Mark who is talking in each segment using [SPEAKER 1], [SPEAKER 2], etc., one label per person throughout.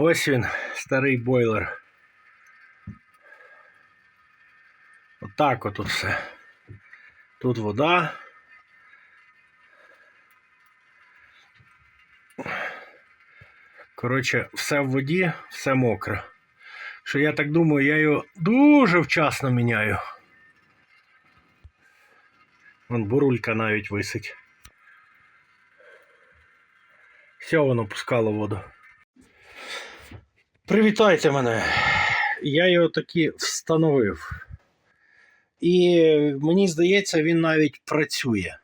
[SPEAKER 1] Ось він, старий бойлер. Отак от тут все. Тут вода. Коротше, все в воді, все мокре. Що я так думаю, я його дуже вчасно міняю. Вон бурулька навіть висить. Все воно пускало воду. Привітайте мене. Я його таки встановив. І мені здається, він навіть працює.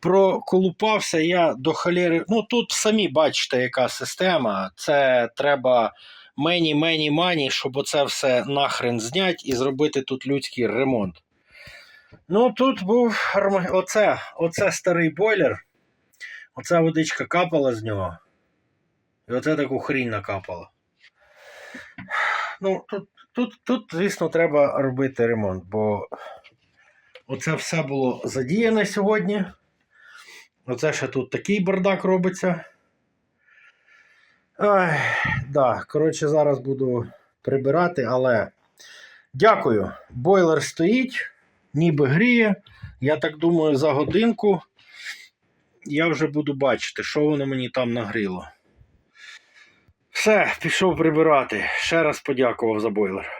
[SPEAKER 1] Проколупався я до холєри. Ну тут самі бачите, яка система. Це треба мені, мені, мані, щоб оце все нахрен зняти і зробити тут людський ремонт. Ну, тут був оце, оце старий бойлер. Оця водичка капала з нього. І оце таку хрінь накапала. Ну, тут, тут, тут, звісно, треба робити ремонт, бо оце все було задіяне сьогодні. Оце ще тут такий бардак робиться. Ай, да, коротше, зараз буду прибирати, але дякую. Бойлер стоїть, ніби гріє. Я так думаю, за годинку я вже буду бачити, що воно мені там нагріло. Все, пішов прибирати. Ще раз подякував за бойлер.